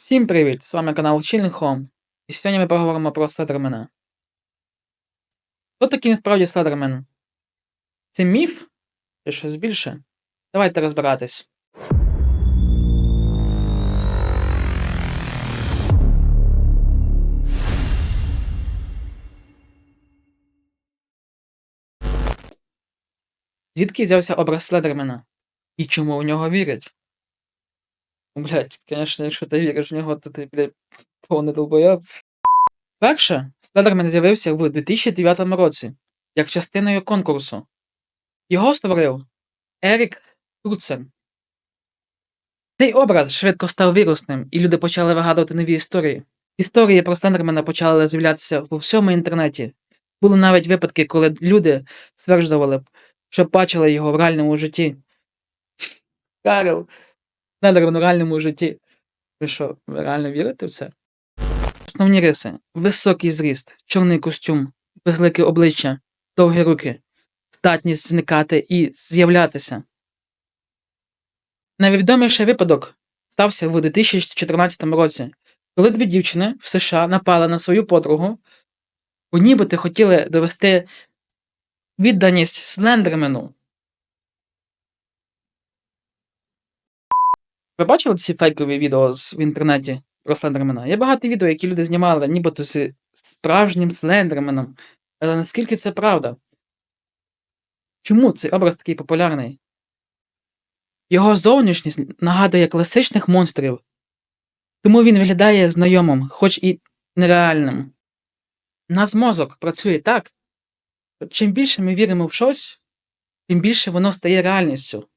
Всім привіт! З вами канал Chilling Home. І сьогодні ми поговоримо про Слендермена. Хто такий насправді Слендермен? Це міф? Чи щось більше? Давайте розбиратись. Звідки взявся образ Слендермена? І чому в нього вірять? Блять, конечно, якщо ти віриш в нього, то ти, блядь, повний долбойоб. Перше, Слендермен з'явився в 2009 році, як частиною конкурсу. Його створив Ерік Турцен. Цей образ швидко став вірусним, і люди почали вигадувати нові історії. Історії про Слендермена почали з'являтися у всьому інтернеті. Були навіть випадки, коли люди стверджували, що бачили його в реальному житті. Карл, Слендермен у реальному житті. Ви що, ви реально вірите в це? Основні риси: високий зріст, чорний костюм, безлике обличчя, довгі руки, здатність зникати і з'являтися. Найвідоміший випадок стався в 2014 році, коли дві дівчини в США напали на свою подругу, бо нібито хотіли довести відданість Слендермену. Ви бачили ці фейкові відео в інтернеті про Слендермена? Є багато відео, які люди знімали, нібито з справжнім Слендерменом. Але наскільки це правда? Чому цей образ такий популярний? Його зовнішність нагадує класичних монстрів, тому він виглядає знайомим, хоч і нереальним. Наш мозок працює так, що чим більше ми віримо в щось, тим більше воно стає реальністю.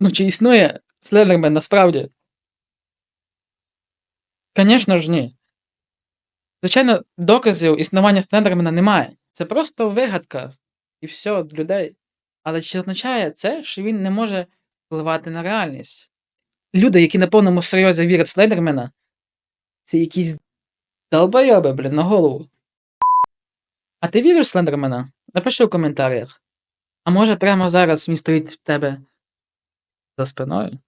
Ну, чи існує Слендермен насправді? Звісно ж, ні. Звичайно, доказів існування Слендермена немає. Це просто вигадка і все від людей. Але чи означає це, що він не може впливати на реальність? Люди, які на повному серйозі вірять в Слендермена, це якісь долбойоби, блін, на голову. А ти віриш в Слендермена? Напиши в коментарях. А може прямо зараз він стоїть в тебе за спиною?